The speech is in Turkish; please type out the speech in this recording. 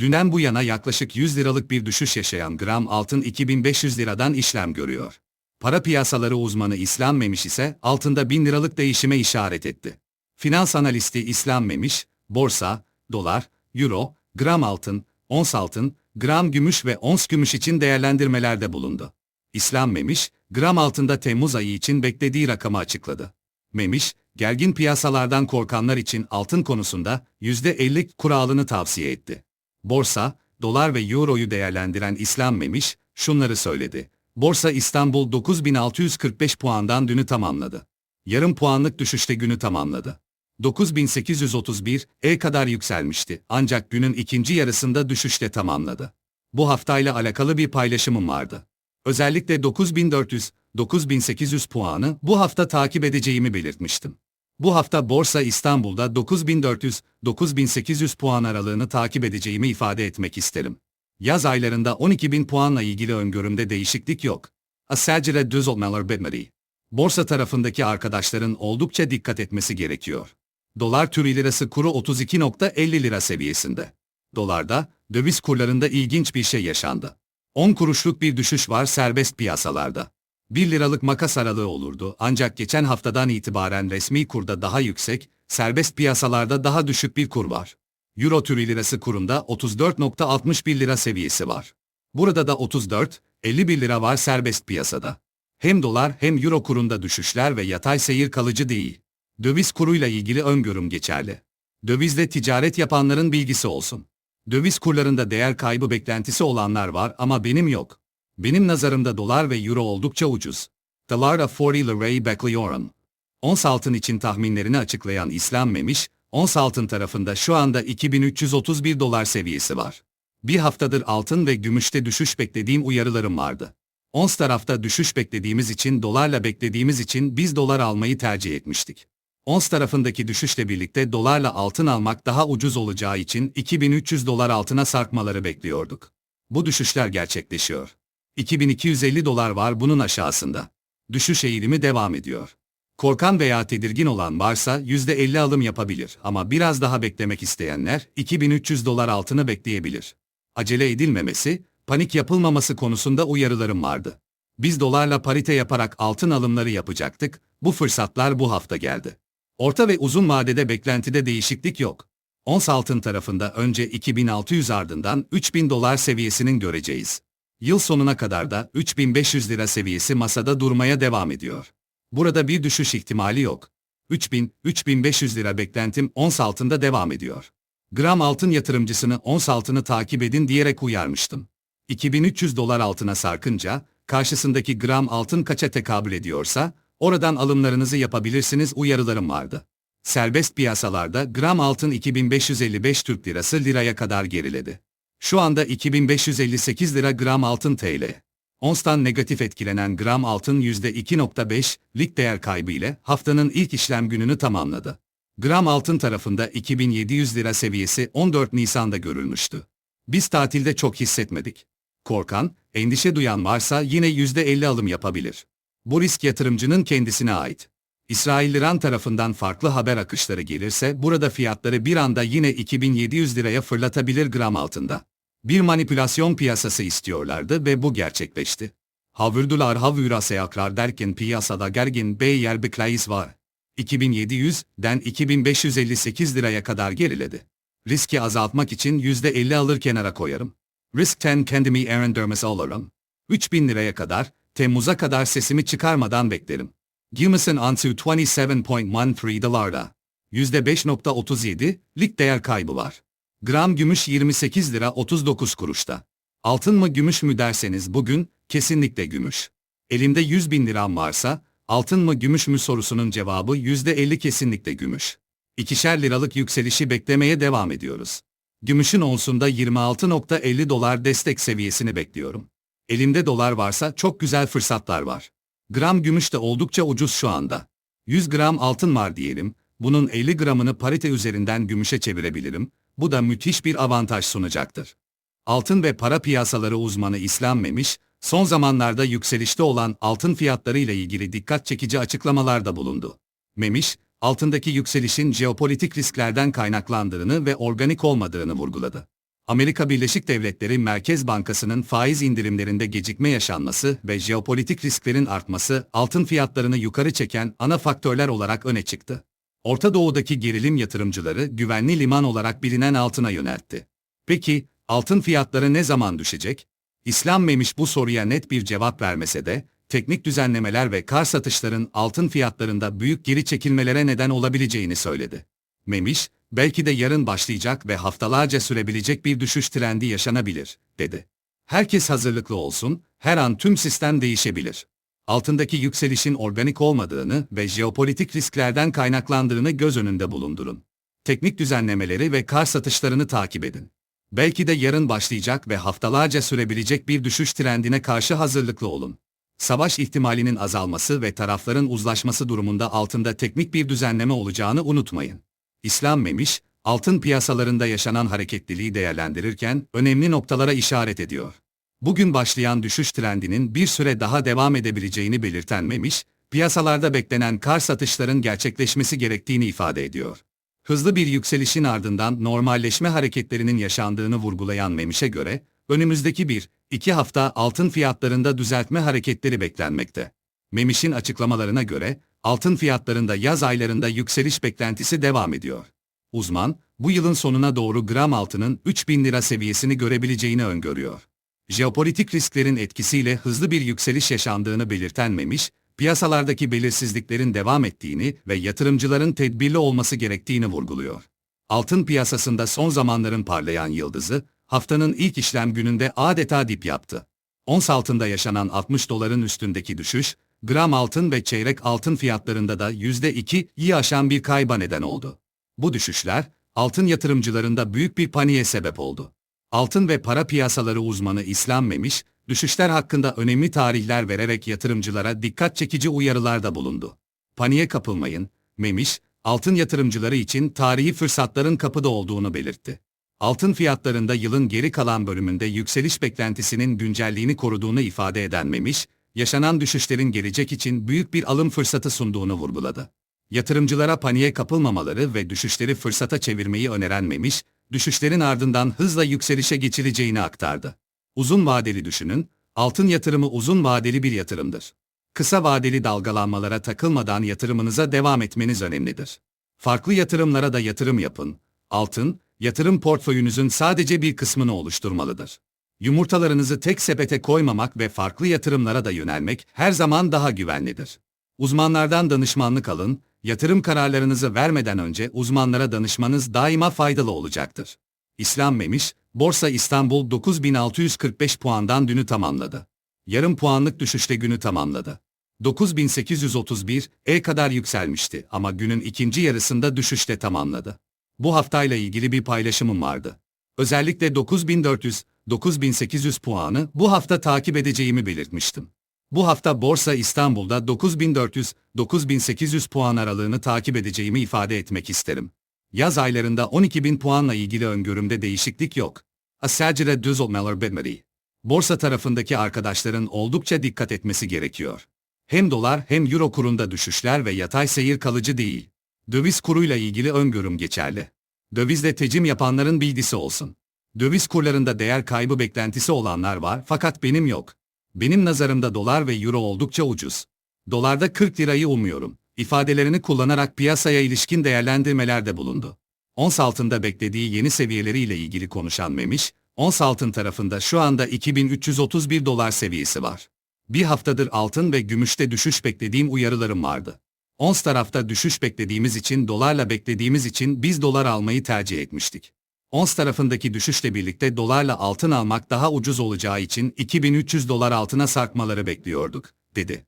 Dünden bu yana yaklaşık 100 liralık bir düşüş yaşayan gram altın 2500 liradan işlem görüyor. Para piyasaları uzmanı İslam Memiş ise altında 1000 liralık değişime işaret etti. Finans analisti İslam Memiş, borsa, dolar, euro, gram altın, ons altın, gram gümüş ve ons gümüş için değerlendirmelerde bulundu. İslam Memiş, gram altında Temmuz ayı için beklediği rakamı açıkladı. Memiş, gergin piyasalardan korkanlar için altın konusunda %50 kuralını tavsiye etti. Borsa, dolar ve euroyu değerlendiren İslam Memiş, şunları söyledi. Borsa İstanbul 9645 puandan dünü tamamladı. Yarım puanlık düşüşte günü tamamladı. 9831 e kadar yükselmişti ancak günün ikinci yarısında düşüşle tamamladı. Bu haftayla alakalı bir paylaşımım vardı. Özellikle 9400, 9800 puanı bu hafta takip edeceğimi belirtmiştim. Bu hafta Borsa İstanbul'da 9400, 9800 puan aralığını takip edeceğimi ifade etmek isterim. Yaz aylarında 12.000 puanla ilgili öngörümde değişiklik yok. Aselcire düz olmalar bitmedi. Borsa tarafındaki arkadaşların oldukça dikkat etmesi gerekiyor. Dolar Türk lirası kuru 32.50 lira seviyesinde. Dolarda, döviz kurlarında ilginç bir şey yaşandı. 10 kuruşluk bir düşüş var serbest piyasalarda. 1 liralık makas aralığı olurdu ancak geçen haftadan itibaren resmi kurda daha yüksek, serbest piyasalarda daha düşük bir kur var. Euro Türk lirası kurunda 34.61 lira seviyesi var. Burada da 34, 51 lira var serbest piyasada. Hem dolar hem euro kurunda düşüşler ve yatay seyir kalıcı değil. Döviz kuruyla ilgili öngörüm geçerli. Dövizle ticaret yapanların bilgisi olsun. Döviz kurlarında değer kaybı beklentisi olanlar var ama benim yok. Benim nazarımda dolar ve euro oldukça ucuz. Dolarda 40 lirayı bekliyorum. Ons altın için tahminlerini açıklayan İslam Memiş, ons altın tarafında şu anda 2331 dolar seviyesi var. Bir haftadır altın ve gümüşte düşüş beklediğim uyarılarım vardı. Ons tarafta düşüş beklediğimiz için dolarla beklediğimiz için biz dolar almayı tercih etmiştik. Ons tarafındaki düşüşle birlikte dolarla altın almak daha ucuz olacağı için 2300 dolar altına sarkmaları bekliyorduk. Bu düşüşler gerçekleşiyor. 2250 dolar var bunun aşağısında. Düşüş eğilimi devam ediyor. Korkan veya tedirgin olan varsa %50 alım yapabilir ama biraz daha beklemek isteyenler 2300 dolar altını bekleyebilir. Acele edilmemesi, panik yapılmaması konusunda uyarılarım vardı. Biz dolarla parite yaparak altın alımları yapacaktık, bu fırsatlar bu hafta geldi. Orta ve uzun vadede beklentide değişiklik yok. Ons altın tarafında önce 2600 ardından 3000 dolar seviyesinin göreceğiz. Yıl sonuna kadar da 3500 lira seviyesi masada durmaya devam ediyor. Burada bir düşüş ihtimali yok. 3000-3500 lira beklentim ons altında devam ediyor. Gram altın yatırımcısını ons altını takip edin diyerek uyarmıştım. 2300 dolar altına sarkınca, karşısındaki gram altın kaça tekabül ediyorsa, oradan alımlarınızı yapabilirsiniz uyarılarım vardı. Serbest piyasalarda gram altın 2555 Türk Lirası liraya kadar geriledi. Şu anda 2558 lira gram altın TL. Ons'tan negatif etkilenen gram altın %2.5 lik değer kaybı ile haftanın ilk işlem gününü tamamladı. Gram altın tarafında 2700 lira seviyesi 14 Nisan'da görülmüştü. Biz tatilde çok hissetmedik. Korkan, endişe duyan varsa yine %50 alım yapabilir. Bu risk yatırımcının kendisine ait. İsrail-İran tarafından farklı haber akışları gelirse burada fiyatları bir anda yine 2700 liraya fırlatabilir gram altında. Bir manipülasyon piyasası istiyorlardı ve bu gerçekleşti. Havürdular havürase akrar derken piyasada gergin bey yer bekleyiz var. 2700'den 2558 liraya kadar geriledi. Riski azaltmak için %50 alır kenara koyarım. Riskten kendimi arındırması alırım. 3000 liraya kadar, Temmuz'a kadar sesimi çıkarmadan beklerim. Gilmison Ansu 27.13 dolarda. %5.37, lik değer kaybı var. Gram gümüş 28 lira 39 kuruşta. Altın mı gümüş mü derseniz bugün, kesinlikle gümüş. Elimde 100 bin liram varsa, altın mı gümüş mü sorusunun cevabı %50 kesinlikle gümüş. İkişer liralık yükselişi beklemeye devam ediyoruz. Gümüşün onsunda 26.50 dolar destek seviyesini bekliyorum. Elimde dolar varsa çok güzel fırsatlar var. Gram gümüş de oldukça ucuz şu anda. 100 gram altın var diyelim, bunun 50 gramını parite üzerinden gümüşe çevirebilirim, bu da müthiş bir avantaj sunacaktır. Altın ve para piyasaları uzmanı İslam Memiş, son zamanlarda yükselişte olan altın fiyatları ile ilgili dikkat çekici açıklamalarda bulundu. Memiş, altındaki yükselişin jeopolitik risklerden kaynaklandığını ve organik olmadığını vurguladı. Amerika Birleşik Devletleri Merkez Bankası'nın faiz indirimlerinde gecikme yaşanması ve jeopolitik risklerin artması altın fiyatlarını yukarı çeken ana faktörler olarak öne çıktı. Orta Doğu'daki gerilim yatırımcıları güvenli liman olarak bilinen altına yöneltti. Peki, altın fiyatları ne zaman düşecek? İslam Memiş bu soruya net bir cevap vermese de, teknik düzenlemeler ve kar satışların altın fiyatlarında büyük geri çekilmelere neden olabileceğini söyledi. Memiş, belki de yarın başlayacak ve haftalarca sürebilecek bir düşüş trendi yaşanabilir, dedi. Herkes hazırlıklı olsun, her an tüm sistem değişebilir. Altındaki yükselişin organik olmadığını ve jeopolitik risklerden kaynaklandığını göz önünde bulundurun. Teknik düzenlemeleri ve kar satışlarını takip edin. Belki de yarın başlayacak ve haftalarca sürebilecek bir düşüş trendine karşı hazırlıklı olun. Savaş ihtimalinin azalması ve tarafların uzlaşması durumunda altında teknik bir düzenleme olacağını unutmayın. İslam Memiş, altın piyasalarında yaşanan hareketliliği değerlendirirken önemli noktalara işaret ediyor. Bugün başlayan düşüş trendinin bir süre daha devam edebileceğini belirten Memiş, piyasalarda beklenen kar satışların gerçekleşmesi gerektiğini ifade ediyor. Hızlı bir yükselişin ardından normalleşme hareketlerinin yaşandığını vurgulayan Memiş'e göre, önümüzdeki bir, iki hafta altın fiyatlarında düzeltme hareketleri beklenmekte. Memiş'in açıklamalarına göre, altın fiyatlarında yaz aylarında yükseliş beklentisi devam ediyor. Uzman, bu yılın sonuna doğru gram altının 3000 lira seviyesini görebileceğini öngörüyor. Jeopolitik risklerin etkisiyle hızlı bir yükseliş yaşandığını belirten Memiş, piyasalardaki belirsizliklerin devam ettiğini ve yatırımcıların tedbirli olması gerektiğini vurguluyor. Altın piyasasında son zamanların parlayan yıldızı, haftanın ilk işlem gününde adeta dip yaptı. Ons altında yaşanan 60 doların üstündeki düşüş, gram altın ve çeyrek altın fiyatlarında da %2'yi aşan bir kayba neden oldu. Bu düşüşler, altın yatırımcılarında büyük bir paniğe sebep oldu. Altın ve para piyasaları uzmanı İslam Memiş, düşüşler hakkında önemli tarihler vererek yatırımcılara dikkat çekici uyarılarda bulundu. Paniğe kapılmayın, Memiş, altın yatırımcıları için tarihi fırsatların kapıda olduğunu belirtti. Altın fiyatlarında yılın geri kalan bölümünde yükseliş beklentisinin güncelliğini koruduğunu ifade eden Memiş, yaşanan düşüşlerin gelecek için büyük bir alım fırsatı sunduğunu vurguladı. Yatırımcılara paniğe kapılmamaları ve düşüşleri fırsata çevirmeyi öneren Memiş, düşüşlerin ardından hızla yükselişe geçileceğini aktardı. Uzun vadeli düşünün, altın yatırımı uzun vadeli bir yatırımdır. Kısa vadeli dalgalanmalara takılmadan yatırımınıza devam etmeniz önemlidir. Farklı yatırımlara da yatırım yapın. Altın, yatırım portföyünüzün sadece bir kısmını oluşturmalıdır. Yumurtalarınızı tek sepete koymamak ve farklı yatırımlara da yönelmek her zaman daha güvenlidir. Uzmanlardan danışmanlık alın, yatırım kararlarınızı vermeden önce uzmanlara danışmanız daima faydalı olacaktır. İslam Memiş, Borsa İstanbul 9645 puandan dünü tamamladı. Yarım puanlık düşüşle günü tamamladı. 9831 e kadar yükselmişti ama günün ikinci yarısında düşüşle tamamladı. Bu haftayla ilgili bir paylaşımım vardı. Özellikle 9400 9800 puanı bu hafta takip edeceğimi belirtmiştim. Bu hafta Borsa İstanbul'da 9400-9800 puan aralığını takip edeceğimi ifade etmek isterim. Yaz aylarında 12.000 puanla ilgili öngörümde değişiklik yok. Aselcire düz olmalar bitmedi. Borsa tarafındaki arkadaşların oldukça dikkat etmesi gerekiyor. Hem dolar hem euro kurunda düşüşler ve yatay seyir kalıcı değil. Döviz kuruyla ilgili öngörüm geçerli. Dövizle tecim yapanların bilgisi olsun. Döviz kurlarında değer kaybı beklentisi olanlar var fakat benim yok. Benim nazarımda dolar ve euro oldukça ucuz. Dolarda 40 lirayı umuyorum. ifadelerini kullanarak piyasaya ilişkin değerlendirmelerde bulundu. Ons altında beklediği yeni seviyeleriyle ilgili konuşan Memiş, ons altın tarafında şu anda 2331 dolar seviyesi var. Bir haftadır altın ve gümüşte düşüş beklediğim uyarılarım vardı. Ons tarafta düşüş beklediğimiz için dolarla beklediğimiz için biz dolar almayı tercih etmiştik. Ons tarafındaki düşüşle birlikte dolarla altın almak daha ucuz olacağı için 2300 dolar altına sarkmaları bekliyorduk, dedi.